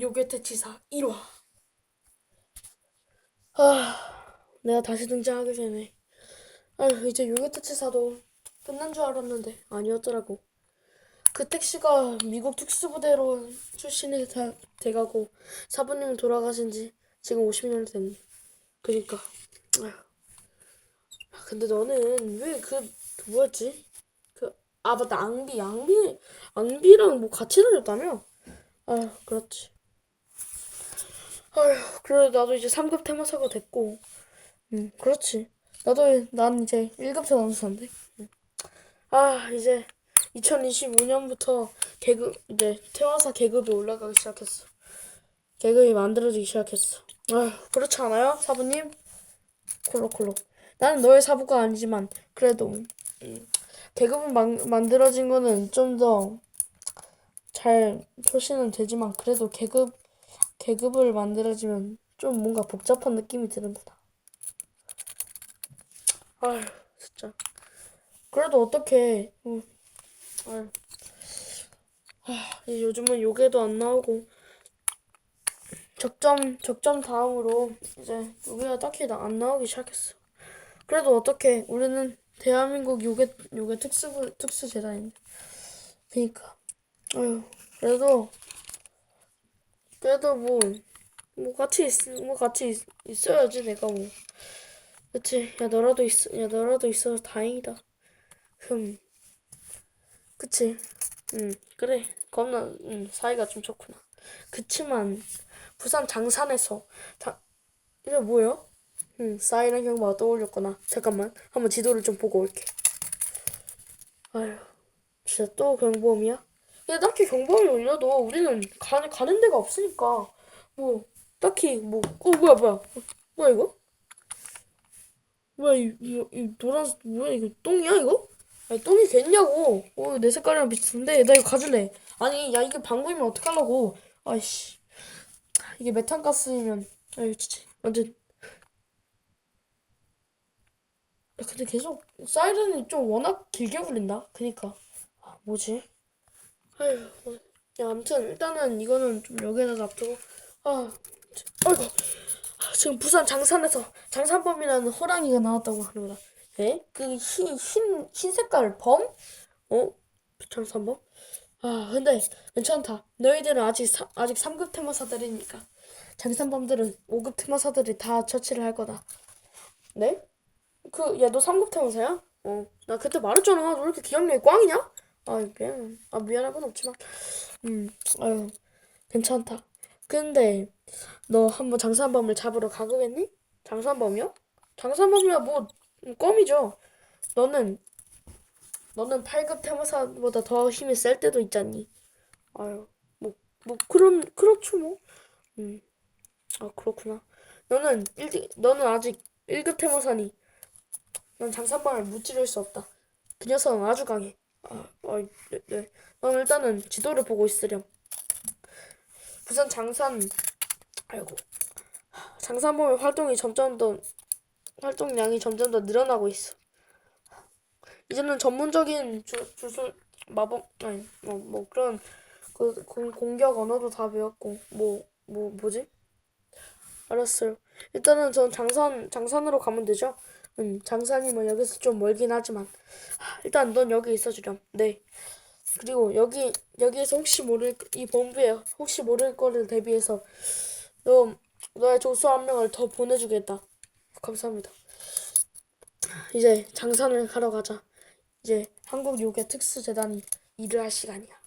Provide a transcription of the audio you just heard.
요괴퇴치사 1화. 아 내가 다시 등장하기 전에 아 이제 요괴퇴치사도 끝난 줄 알았는데 아니었더라고. 그 택시가 미국 특수부대로 출신이 다 돼가고 사부님 돌아가신 지 지금 50년 됐네. 그니까. 아, 근데 너는 왜 그 뭐였지? 그 아 맞다. 앙비. 앙비 앙비랑 뭐 같이 다녔다며? 아 그렇지 아휴, 그래 나도 이제 3급 테마사가 됐고, 음, 그렇지. 나도 난 이제 1급 전원사인데. 음. 아, 이제 2025년부터 계급 이제 테마사 계급이 올라가기 시작했어. 계급이 만들어지기 시작했어. 아휴, 그렇지 않아요, 사부님? 콜록콜록. 나는 너의 사부가 아니지만 그래도 음, 계급은 만, 만들어진 거는 좀 더 잘 표시는 되지만 그래도 계급 계급을 만들어지면 좀 뭔가 복잡한 느낌이 드는다. 아휴, 진짜. 그래도 어떻게, 음, 아휴. 아, 요즘은 요괴도 안 나오고, 적점, 적점 다음으로 이제 요괴가 딱히 나- 안 나오기 시작했어. 그래도 어떻게, 우리는 대한민국 요괴, 요괴 특수, 특수재단인데. 그니까. 아휴, 그래도, 그래도 뭐, 뭐 같이 있, 뭐 같이 있, 있어야지 내가 뭐. 그치? 야 너라도 있어, 야 너라도 있어서 다행이다. 흠. 그치? 응, 그래. 겁나, 응, 사이가 좀 좋구나. 그치만 부산 장산에서 자, 이게 뭐야? 응, 사이렌 경보가 떠올렸구나. 잠깐만, 한번 지도를 좀 보고 올게. 아휴, 진짜 또 경보음이야? 근데 딱히 경보음이 울려도 우리는 가, 가는 데가 없으니까 뭐 딱히 뭐 어 뭐야 뭐야. 뭐야 이거? 뭐야 이, 이, 이 노란 뭐야 이거 똥이야 이거? 아니 똥이 겠냐고. 어 내 색깔이랑 비슷한데? 나 이거 가질래. 아니 야 이게 방구이면 어떡하려고. 아이씨. 이게 메탄가스이면 아유 진짜. 완전. 야, 근데 계속 사이렌이 좀 워낙 길게 울린다. 그니까. 아 뭐지 아휴 야 아무튼 일단은 이거는 좀 여기에다 놔두고 아 아이고 아, 지금 부산 장산에서 장산범이라는 호랑이가 나왔다고 하는구나. 에? 그 흰, 흰, 흰 색깔 범? 어? 장산범? 아, 근데 괜찮다. 너희들은 아직 사, 아직 3급 테마사들이니까. 장산범들은 5급 테마사들이 다 처치를 할 거다. 네? 그, 야, 너 3급 테마사야? 어. 나 그때 말했잖아. 너왜 이렇게 기억력이 꽝이냐? 아, 미안. 아, 미안할 건 없지만. 음, 아유, 괜찮다. 근데, 너 한번 장산범을 잡으러 가보겠니? 장산범이요? 장산범이야 뭐 음, 껌이죠. 너는 너는 8급 테마사보다 더 힘이 셀 때도 있잖니. 아유 뭐뭐 그런 그렇죠 뭐. 음. 아 그렇구나. 너는 1, 너는 아직 1급 테마사니. 넌 장산범을 무찌를 수 없다. 그 녀석은 아주 강해. 아, 아, 네, 네. 넌 일단은 지도를 보고 있으렴. 부산 장산 아이고 장산범의 활동이 점점 더 활동량이 점점 더 늘어나고 있어. 이제는 전문적인 주, 주술 마법 아니 뭐, 뭐 그런 그 공, 공격 언어도 다 배웠고 뭐 뭐 뭐지? 알았어요. 일단은 전 장산 장산으로 가면 되죠. 음뭐 여기서 좀 멀긴 하지만 하, 일단 넌 여기 있어주렴. 네. 그리고 여기 여기에서 혹시 모를 이 본부에 혹시 모를 거를 대비해서 너 너의 조수 한 명을 더 보내주겠다. 감사합니다. 이제 장산을 하러 가자. 이제 한국 요괴 특수 재단이 일을 할 시간이야.